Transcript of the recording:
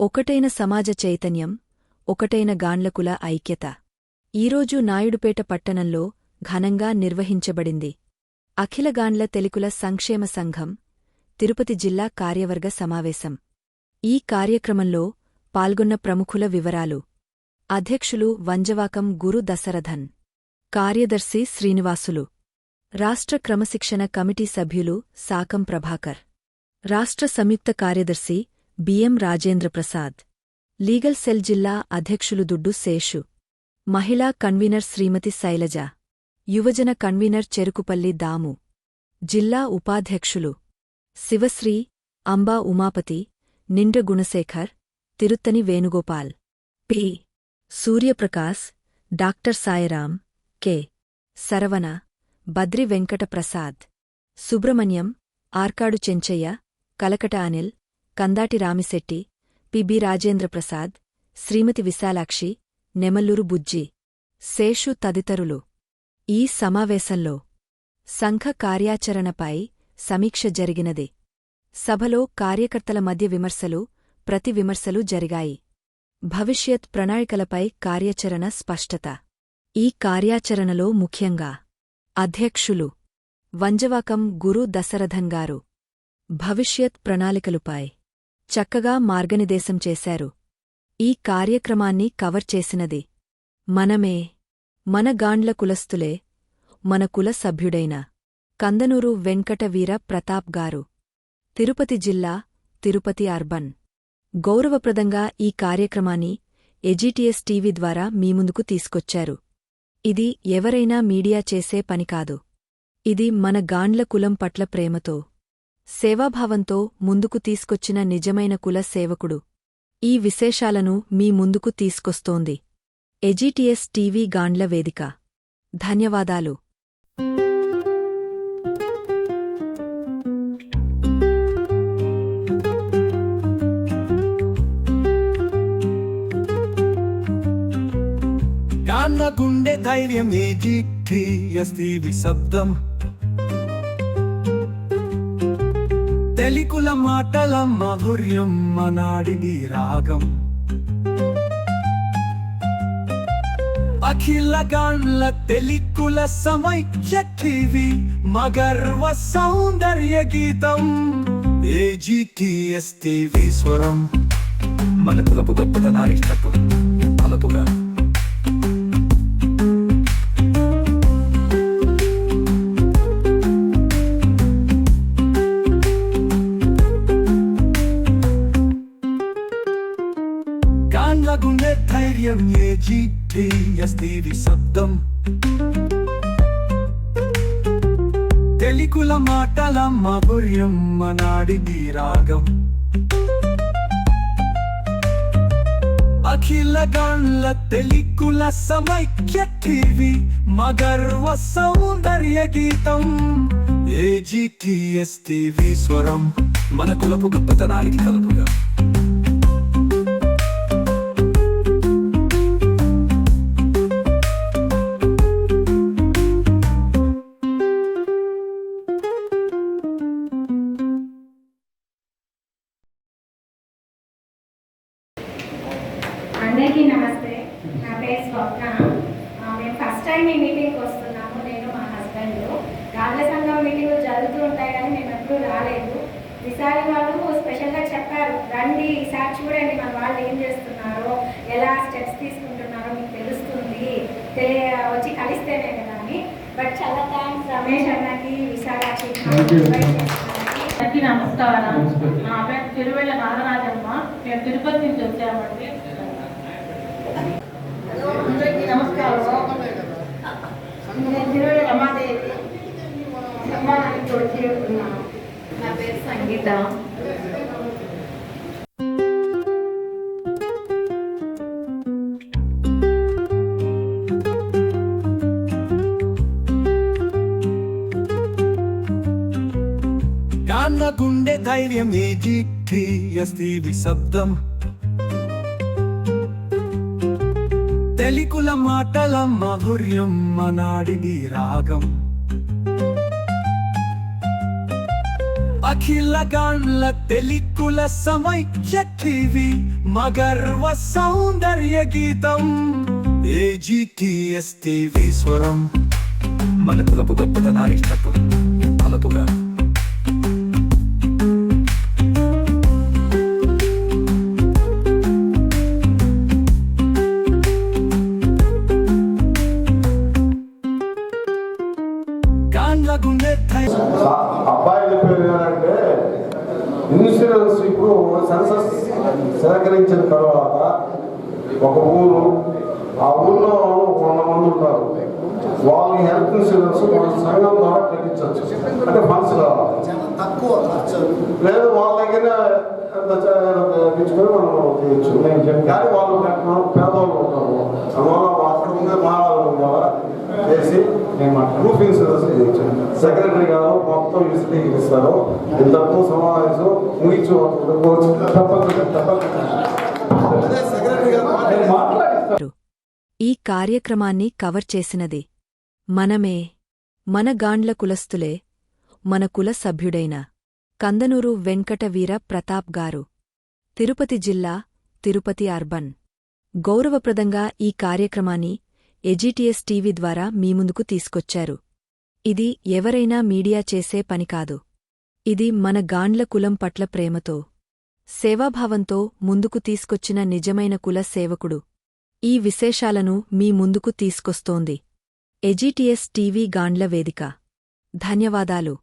ఒకటైన సమాజ చైతన్యం ఒకటైన గాండ్లకుల ఐక్యత. ఈరోజు నాయుడుపేట పట్టణంలో ఘనంగా నిర్వహించబడింది. అఖిల గాండ్ల తెలుకుల సంక్షేమ సంఘం తిరుపతి జిల్లా కార్యవర్గ సమావేశం. ఈ కార్యక్రమంలో పాల్గొన్న ప్రముఖుల వివరాలు. అధ్యక్షులు వంజవాకం గురు దశరథన్ కార్యదర్శి శ్రీనివాసులు రాష్ట్ర క్రమశిక్షణ కమిటీ సభ్యులు సాకం ప్రభాకర్ రాష్ట్ర సంయుక్త కార్యదర్శి బిఎం రాజేంద్రప్రసాద్ లీగల్ సెల్ జిల్లా అధ్యక్షులు దుడ్డు శేషు. మహిళా కన్వీనర్ శ్రీమతి శైలజ. యువజన కన్వీనర్ చెరుకుపల్లి దాము. జిల్లా ఉపాధ్యక్షులు. Sivasri Amba Umapathi Nindra Gunasekhar Tiruttani Venugopal. P. Suryaprakash doctor Sairam K. Saravana Badri Venkata Prasad. Subrahmanyam Arcot Chenchaiah Calcutta Anil Kandati Ramisetti PB Rajendraprasad Srimathi Visalakshi Nemalluru Bujji Seshu తదితరులు. ఈ సమావేశంలో సంఘ కార్యాచరణపై సమీక్ష జరిగినది. సభలో కార్యకర్తల మధ్య విమర్శలు ప్రతి విమర్శలు జరిగాయి. భవిష్యత్ ప్రణాళికలపై కార్యాచరణ స్పష్టత. ఈ కార్యాచరణలో ముఖ్యంగా అధ్యక్షులు వంజవాకం గురు దశరథన్ గారు. భవిష్యత్ ప్రణాళికలుపై చక్కగా మార్గనిదేశం చేశారు. ఈ కార్యక్రమాన్ని కవర్ చేసినది మనమే మన గాండ్ల కులస్తులే మన కుల సభ్యుడైన కందనూరు వెంకటవీర ప్రతాప్ గారు. తిరుపతి జిల్లా తిరుపతి అర్బన్. గౌరవప్రదంగా ఈ కార్యక్రమాన్ని ఎజిటిఎస్ టీవీ ద్వారా మీ ముందుకు తీసుకొచ్చారు. ఇది ఎవరైనా మీడియా చేసే పని కాదు. ఇది మన గాండ్ల కులం పట్ల ప్రేమతో సేవాభావంతో ముందుకు తీసుకొచ్చిన నిజమైన కుల సేవకుడు. ఈ విశేషాలను మీ ముందుకు తీసుకొస్తోంది. ఎజిటిఎస్ టీవీ గాండ్ల వేదిక. ధన్యవాదాలు. గుండె ధైర్యం ఏజీ టీవీ శబ్దం తెలికుల మాటల మాధుర్యం మనాడిని రాగం. అఖిల గాండ్ల తెలికుల సమైక్య టీవీ మగర్వ సౌందర్య గీతం. ఏజీటీఎస్ టీవీ స్వరం. మన తలపు గొప్పతనానికి తప్పు ధైర్యం ఏజీటీఎస్టీవీ శబ్దం. తెలికుల మాటల మాధుర్యం మనాడిది రాగం. అఖిల గాండ్ల తెలికుల సమైక్య టీవీ మగర్వ సౌందర్య గీతం. ఏజీటీఎస్టీవీ స్వరం. మన కులపు గొప్పతనానికి కలుపుగా. అందరికీ నమస్తే. నా పేరు స్వప్న. మేము ఫస్ట్ టైం ఈ మీటింగ్కి వస్తున్నాము. నేను మా హస్బెండ్. గాంధీ సంఘం మీటింగ్లు జరుగుతూ ఉంటాయి కానీ మేము ఎప్పుడూ రాలేదు. ఈసారి వాళ్ళు స్పెషల్గా చెప్పారు రండి ఈసారి చూడండి మన వాళ్ళు ఏం చేస్తున్నారో ఎలా స్టెప్స్ తీసుకుంటున్నారో మీకు తెలుస్తుంది. తెలియ వచ్చి కలిస్తేనే కదా అని. బట్ చాలా థ్యాంక్స్ రమేష్ అన్నకి విశాలాక్షి అందరికీ నమస్కారం. నా పేరు తిరువెళ్ళ నాగరాజమ్మ. మేము తిరుపతి నుంచి వచ్చామండి. అందరికీ నమస్కారం. నేను తిరువడి రమాదేవి సన్మానానికి వచ్చి ఉన్నాను నా పేరు సంగీత. గుండె ధైర్యం ఏజీటీఎస్టీవీ శబ్దం తెలికుల మాటల మాధుర్యం మనాడిని రాగం. అఖిల గాండ్ల తెలికుల సమైక్య టీవీ మగర్వ సౌందర్య గీతం. ఏజీటీఎస్ టీవీ స్వరం. మన తలపు గొప్పతనాన్ని చెప్పు. తలపుగా. సెన్సస్ సేకరించిన తర్వాత ఒక ఊరు ఆ ఊర్లో వంద మంది ఉంటారు. వాళ్ళకి హెల్త్ ఇన్సూరెన్స్ మన సంఘం ద్వారా కట్టించవచ్చు. అంటే ఫండ్స్ కావాలి. తక్కువ లేదు వాళ్ళ దగ్గర తెచ్చుకొని మనం చేయొచ్చు. కానీ వాళ్ళు పెట్టడం పేదవాళ్ళు ఉంటారు. అందువల్ల అక్కడ ఉండే ఇన్సూరెన్స్ చేయొచ్చు సెక్రటరీ గారు మొత్తం లిస్ట్ ఇస్తారు ఇంతకు సమావేశం ముగించు ఈ కార్యక్రమాన్ని కవర్ చేసినది మనమే మన గాండ్ల కులస్తులే మన కుల సభ్యుడైన కందనూరు వెంకట వీర ప్రతాప్ గారు. తిరుపతి జిల్లా తిరుపతి అర్బన్. గౌరవప్రదంగా ఈ కార్యక్రమాన్ని ఎజిటిఎస్ టీవీ ద్వారా మీ ముందుకు తీసుకొచ్చారు. ఇది ఎవరైనా మీడియా చేసే పని కాదు. ఇది మన గాండ్ల కులం పట్ల ప్రేమతో సేవాభావంతో ముందుకు తీసుకొచ్చిన నిజమైన కుల సేవకుడు. ఈ విశేషాలను మీ ముందుకు తీసుకొస్తోంది. ఎజిటిఎస్ టీవీ గాండ్ల వేదిక. ధన్యవాదాలు.